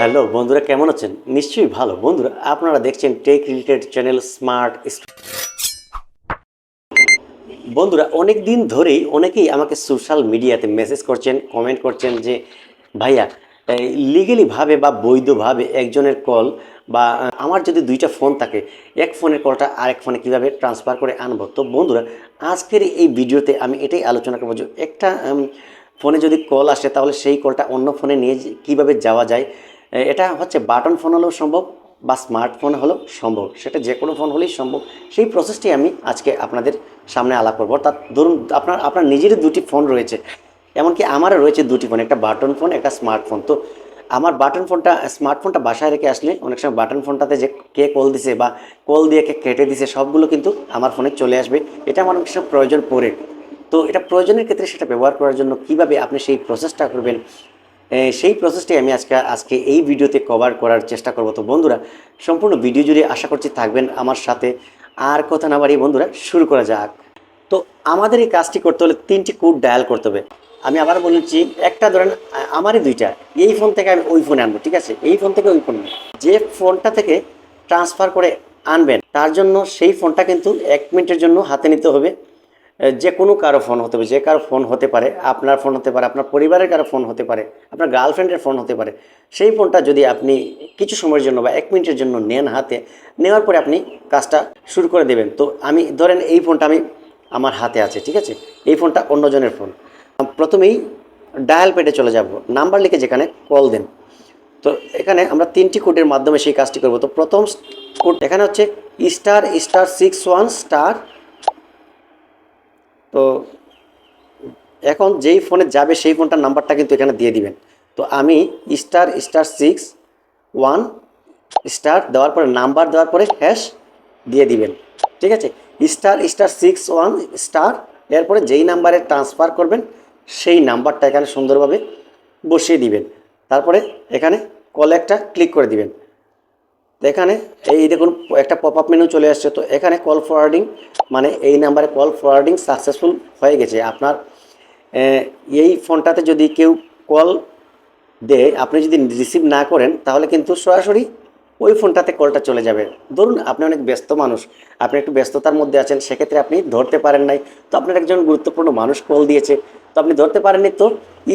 Hello, বন্ধুরা কেমন আছেন? নিশ্চয়ই ভালো। বন্ধুরা, আপনারা দেখছেন টেক রিলেটেড চ্যানেল স্মার্ট বন্ধুরা অনেক দিন ধরেই অনেকেই আমাকে সোশ্যাল মিডিয়াতে মেসেজ করছেন কমেন্ট করছেন যে, ভাইয়া লিগেলিভাবে বা বৈধভাবে একজনের কল বা আমার যদি দুইটা ফোন থাকে, এক ফোনের কলটা আরেক ফোনে কীভাবে ট্রান্সফার করে আনব? তো বন্ধুরা, আজকের এই ভিডিওতে আমি এটাই আলোচনা করব একটা ফোনে যদি কল আসে, তাহলে সেই কলটা অন্য ফোনে নিয়ে কীভাবে যাওয়া যায়? এটা হচ্ছে বাটন ফোন হলেও সম্ভব বা স্মার্টফোন হলেও সম্ভব। সেটা যে কোনো ফোন হলেই সম্ভব। সেই প্রসেসটি আমি আজকে আপনাদের সামনে আলাপ করব। অর্থাৎ ধরুন আপনার আপনার নিজেরই দুটি ফোন রয়েছে। এমনকি আমারও রয়েছে দুটি ফোন, একটা বাটন ফোন, একটা স্মার্টফোন। তো আমার বাটন ফোনটা, স্মার্টফোনটা বাসায় রেখে আসলে অনেক সময় বাটন ফোনটাতে যে কে কল দিছে বা কল দিয়ে কে কেটে দিছে, সবগুলো কিন্তু আমার ফোনে চলে আসবে। এটা আমার অনেক সময় প্রয়োজন পড়ে। তো এটা প্রয়োজনের ক্ষেত্রে সেটা ব্যবহার করার জন্য কীভাবে আপনি সেই প্রসেসটা করবেন? সেই প্রসেসটি আমি আজকে আজকে এই ভিডিওতে কভার করার চেষ্টা করব। তো বন্ধুরা, সম্পূর্ণ ভিডিও জুড়ে আশা করছি থাকবেন আমার সাথে। আর কথা না বাড়িয়ে বন্ধুরা, শুরু করা যাক। তো আমাদের এই কাজটি করতে হলে তিনটি কোড ডায়াল করতে হবে। আমি আবার বলেছি একটা ধরেন আমারই দুইটা। এই ফোন থেকে আমি ওই ফোনে আনব, ঠিক আছে? এই ফোন থেকে ওই ফোনে যে ফোনটা থেকে ট্রান্সফার করে আনবেন, তার জন্য সেই ফোনটা কিন্তু এক মিনিটের জন্য হাতে নিতে হবে। যে কোনো কারও ফোন হতে পারে, যে কারও ফোন হতে পারে, আপনার ফোন হতে পারে, আপনার পরিবারের কারও ফোন হতে পারে, আপনার গার্লফ্রেন্ডের ফোন হতে পারে, সেই ফোনটা যদি আপনি কিছু সময়ের জন্য বা এক মিনিটের জন্য নেন হাতে, নেওয়ার পরে আপনি কাজটা শুরু করে দেবেন। তো আমি, ধরেন এই ফোনটা আমি, আমার হাতে আছে, ঠিক আছে? এই ফোনটা অন্যজনের ফোন। প্রথমেই ডায়াল পেডে চলে যাব, নাম্বার লিখে যেখানে কল দেন। তো এখানে আমরা তিনটি কোডের মাধ্যমে সেই কাজটি করব। তো প্রথম কোড এখানে হচ্ছে star star six one star তো এখন যেই ফোনে যাবে সেই ফোনটার নাম্বারটা কিন্তু এখানে দিয়ে দিবেন। তো আমি star star six one star দেওয়ার পরে নাম্বার দেওয়ার পরে হ্যাশ দিয়ে দিবেন। ঠিক আছে? Star star six one star এরপরে যেই নাম্বারে ট্রান্সফার করবেন, সেই নাম্বারটা এখানে সুন্দরভাবে বসিয়ে দিবেন। তারপরে এখানে কল একটা ক্লিক করে দিবেন। তো এখানে এই দেখুন, একটা পপ আপ মেনু চলে আসছে। তো এখানে কল ফরওয়ার্ডিং মানে এই নাম্বারে কল ফরওয়ার্ডিং সাকসেসফুল হয়ে গেছে। আপনার এই ফোনটাতে যদি কেউ কল দেয়, আপনি যদি রিসিভ না করেন, তাহলে কিন্তু সরাসরি ওই ফোনটাতে কলটা চলে যাবে। ধরুন, আপনি অনেক ব্যস্ত মানুষ, আপনি একটু ব্যস্ততার মধ্যে আছেন, সেক্ষেত্রে আপনি ধরতে পারেন নাই। তো আপনার একজন গুরুত্বপূর্ণ মানুষ কল দিয়েছে, তো আপনি ধরতে পারেননি, তো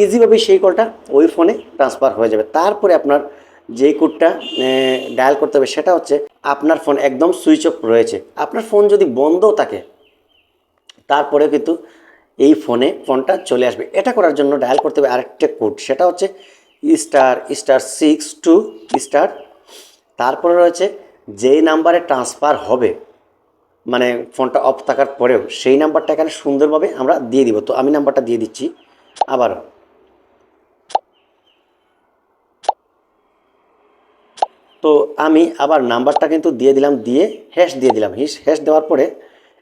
ইজিভাবে সেই কলটা ওই ফোনে ট্রান্সফার হয়ে যাবে। তারপরে আপনার যেই কোডটা ডায়াল করতে হবে সেটা হচ্ছে আপনার ফোন একদম সুইচ অফ রয়েছে। আপনার ফোন যদি বন্ধও থাকে তারপরে কিন্তু এই ফোনে ফোনটা চলে আসবে। এটা করার জন্য ডায়াল করতে হবে আরেকটা কোড, সেটা হচ্ছে star star six two star. তারপরে রয়েছে যেই নাম্বারে ট্রান্সফার হবে মানে ফোনটা অফ থাকার পরেও, সেই নাম্বারটা এখানে সুন্দরভাবে আমরা দিয়ে দিব। তো আমি নাম্বারটা দিয়ে দিচ্ছি আবারও। তো আমি আবার নাম্বারটা কিন্তু দিয়ে দিলাম, দিয়ে হ্যাশ দিয়ে দিলাম। হিস হ্যাশ দেওয়ার পরে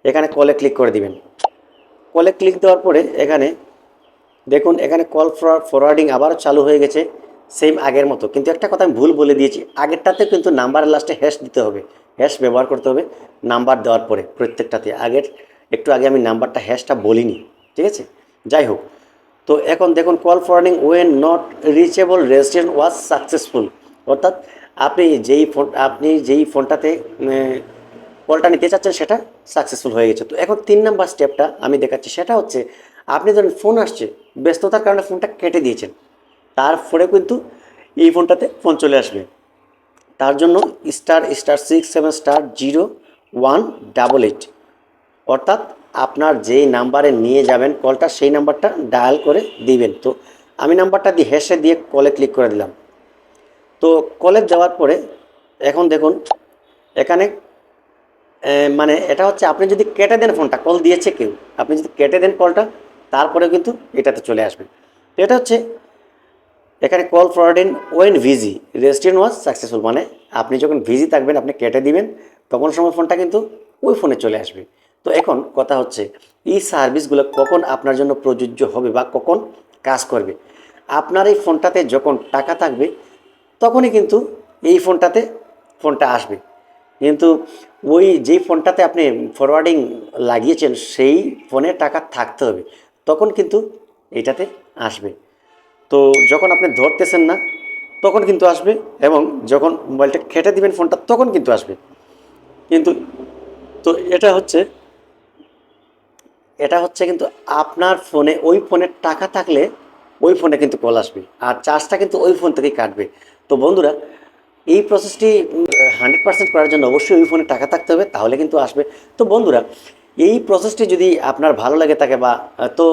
এখানে কলে ক্লিক করে দিবেন। কলে ক্লিক দেওয়ার পরে এখানে দেখুন, এখানে কল ফরওয়ার্ডিং আবারও চালু হয়ে গেছে সেম আগের মতো। কিন্তু একটা কথা আমি ভুল বলে দিয়েছি, আগেরটাতে কিন্তু নাম্বার লাস্টে হ্যাশ দিতে হবে। হ্যাশ ব্যবহার করতে হবে নাম্বার দেওয়ার পরে প্রত্যেকটাতে। আগের, একটু আগে আমি নাম্বারটা হ্যাশটা বলিনি, ঠিক আছে? যাই হোক, তো এখন দেখুন call forwarding when not reachable registration was successful অর্থাৎ আপনি যেই ফোন, আপনি যেই ফোনটাতে কলটা নিতে চাচ্ছেন, সেটা সাকসেসফুল হয়ে গেছে। তো এখন তিন নাম্বার স্টেপটা আমি দেখাচ্ছি। সেটা হচ্ছে, আপনি ধরেন ফোন আসছে, ব্যস্ততার কারণে ফোনটা কেটে দিয়েছেন। তারপরে কিন্তু এই ফোনটাতে ফোন চলে আসবে। তার জন্য star star six seven star zero one double eight অর্থাৎ আপনার যেই নাম্বারে নিয়ে যাবেন কলটা, সেই নাম্বারটা ডায়াল করে দিবেন। তো আমি নাম্বারটা দিয়ে হেসে দিয়ে কলে ক্লিক করে দিলাম। তো কলেজ যাওয়ার পরে এখন দেখুন, এখানে মানে এটা হচ্ছে আপনি যদি কেটে দেন ফোনটা, কল দিয়েছে কেউ, আপনি যদি কেটে দেন কলটা তারপরে কিন্তু এটাতে চলে আসবেন তো এটা হচ্ছে, এখানে call forwarding when busy registration was successful মানে আপনি যখন ভিজি থাকবেন, আপনি কেটে দিবেন, তখন সময় ফোনটা কিন্তু ওই ফোনে চলে আসবে। তো এখন কথা হচ্ছে, এই সার্ভিসগুলো কখন আপনার জন্য প্রযোজ্য হবে বা কখন কাজ করবে? আপনার এই ফোনটাতে যখন টাকা থাকবে তখনই কিন্তু এই ফোনটাতে ফোনটা আসবে। কিন্তু ওই যেই ফোনটাতে আপনি ফরওয়ার্ডিং লাগিয়েছেন, সেই ফোনে টাকা থাকতে হবে। তখন কিন্তু এইটাতে আসবে। তো যখন আপনি ধরতেছেন না, তখন কিন্তু আসবে এবং যখন মোবাইলটা খেটে দিবেন ফোনটা, তখন কিন্তু আসবে। কিন্তু তো এটা হচ্ছে এটা হচ্ছে কিন্তু আপনার ফোনে, ওই ফোনের টাকা থাকলে ওই ফোনে কিন্তু কল আসবে আর চার্জটা কিন্তু ওই ফোন থেকেই কাটবে। তো বন্ধুরা, এই প্রসেসটি হান্ড্রেড পার্সেন্ট করার জন্য অবশ্যই ওই ফোনে টাকা থাকতে হবে, তাহলে কিন্তু আসবে। তো বন্ধুরা, এই প্রসেসটি যদি আপনার ভালো লাগে থাকে বা তো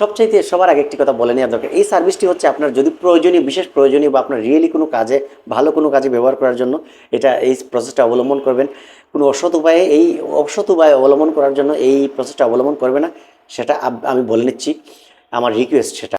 সবচাইতে সবার আগে একটি কথা বলে নেওয়া দরকার, এই সার্ভিসটি হচ্ছে আপনার যদি প্রয়োজনীয়, বিশেষ প্রয়োজনীয় বা আপনার রিয়েলি কোনো কাজে, ভালো কোনো কাজে ব্যবহার করার জন্য, এটা এই প্রসেসটা অবলম্বন করবেন। কোনো অসৎ উপায়ে, এই অসৎ উপায়ে অবলম্বন করার জন্য এই প্রসেসটা অবলম্বন করবে না, সেটা আমি বলে নিচ্ছি। আমার রিকোয়েস্ট সেটা।